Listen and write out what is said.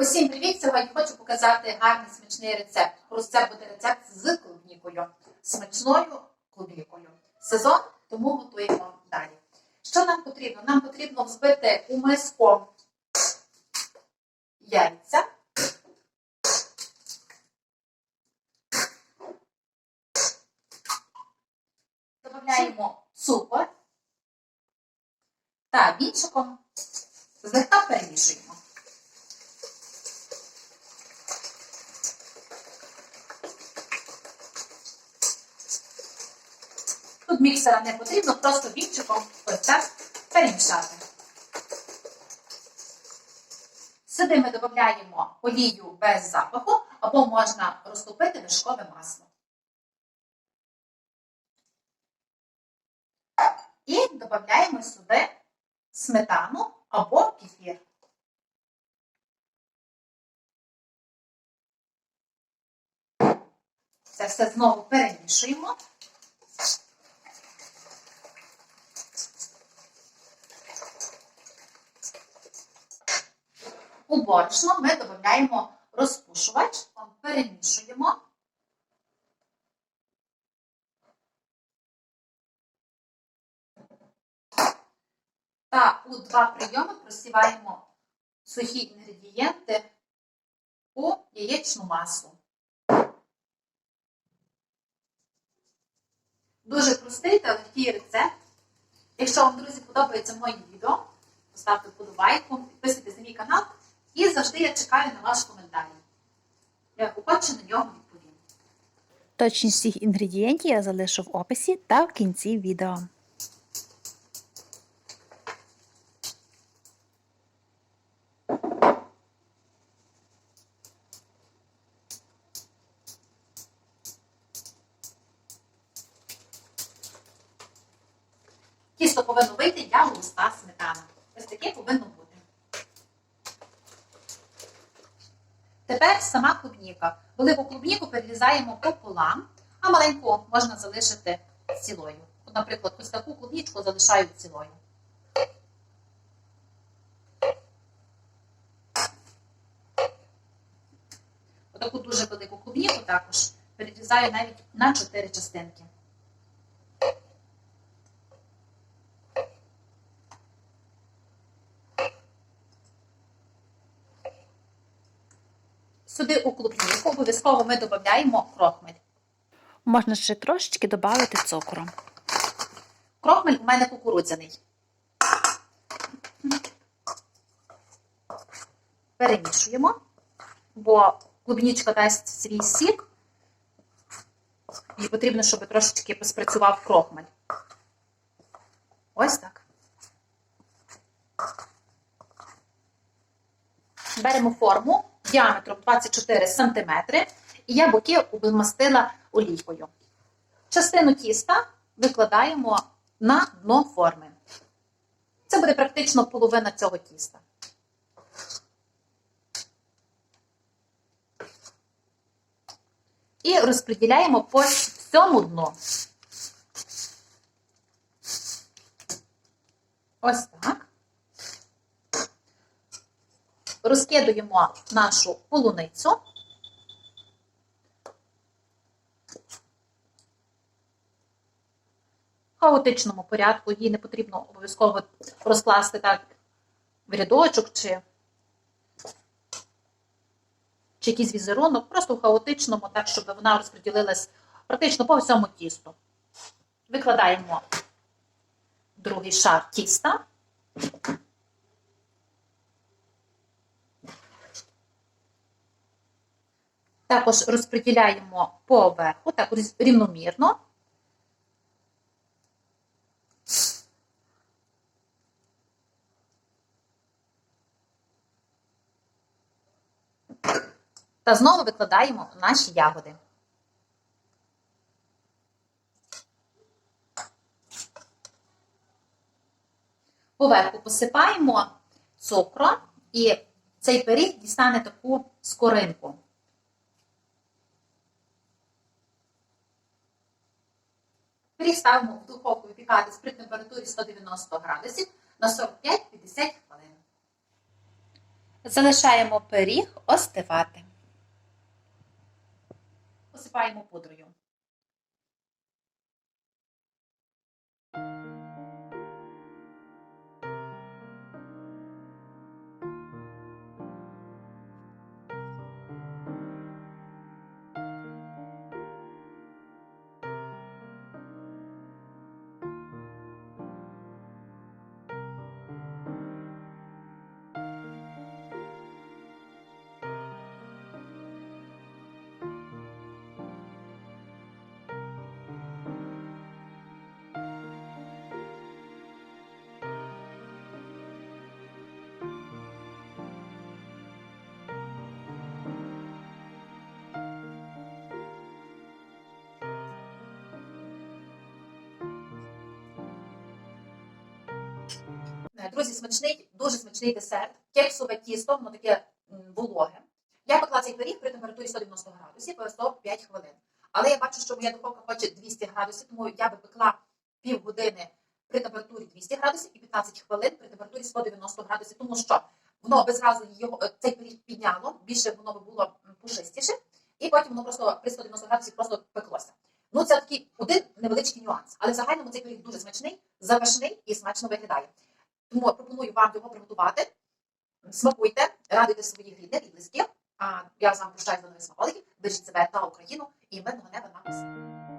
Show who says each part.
Speaker 1: Усім привіт! Сьогодні хочу показати гарний смачний рецепт. Ось це буде рецепт з клубнікою, смачною клубнікою. Сезон, тому готуємо далі. Що нам потрібно? Нам потрібно взбити у миску яйця. Додаємо цукор та вінчиком злегка перемішуємо. Тут міксера не потрібно, просто вінчиком так перемішати. Сюди ми додаємо олію без запаху, або можна розтопити вершкове масло. І додаємо сюди сметану або кефір. Це все знову перемішуємо. У борошно ми додаємо розпушувач, перемішуємо. Та у два прийоми просіваємо сухі інгредієнти у яєчну масу. Дуже простий та легкий рецепт. Якщо вам, друзі, подобається моє відео, поставте вподобайку, підписуйтесь на мій канал і завжди я чекаю на ваш коментар. Я охоче на нього відповім.
Speaker 2: Точність всіх інгредієнтів я залишу в описі та в кінці відео.
Speaker 1: Тісто повинно вийти як густа сметана. Ось таке повинно бути. Тепер сама клубніка. Велику клубніку перерізаємо пополам, а маленьку можна залишити цілою. Наприклад, ось таку клубнічку залишаю цілою. Отаку дуже велику клубніку також перерізаю навіть на 4 частинки. Сюди у клубніку обов'язково ми додаємо крохмаль.
Speaker 2: Можна ще трошечки додати цукру.
Speaker 1: Крохмаль у мене кукурудзяний. Перемішуємо, бо клубнічка дасть свій сік. І потрібно, щоб трошечки поспрацював крохмаль. Ось так. Беремо форму діаметром 24 см, і я боки обмастила олійкою. Частину тіста викладаємо на дно форми. Це буде практично половина цього тіста. І розподіляємо по всьому дну. Ось так. Розкидуємо нашу полуницю. В хаотичному порядку її не потрібно обов'язково розкласти так в рядочок чи, чи якийсь візерунок, просто в хаотичному, так, щоб вона розподілилась практично по всьому тісту. Викладаємо другий шар тіста. Також розподіляємо по верху, так рівномірно. Та знову викладаємо наші ягоди. Поверху посипаємо цукром і цей пиріг дістане таку скоринку. Пиріг ставимо в духовку випікатись при температурі 190 градусів на 45-50 хвилин.
Speaker 2: Залишаємо пиріг остивати.
Speaker 1: Посипаємо пудрою. Друзі, смачний, дуже смачний десерт. Кексове тісто, воно таке вологе. Я пекла цей пиріг при температурі 190 градусів по 105 хвилин. Але я бачу, що моя духовка хоче 200 градусів, тому я би пекла півгодини при температурі 200 градусів і 15 хвилин при температурі 190 градусів, тому що воно би зразу його е, цей пиріг підняло, більше воно би було пушистіше, і потім воно просто при 190 градусів просто пеклося. Ну, це такий один невеличкий нюанс. Але в загальному цей пиріг дуже смачний, запашний і смачно виглядає. Тому пропоную вам його приготувати. Смакуйте, радуйте своїх рідних і близьких. А я з вами прощаюсь до нових смаколиків. Бережіть себе та Україну і мирного неба на усім.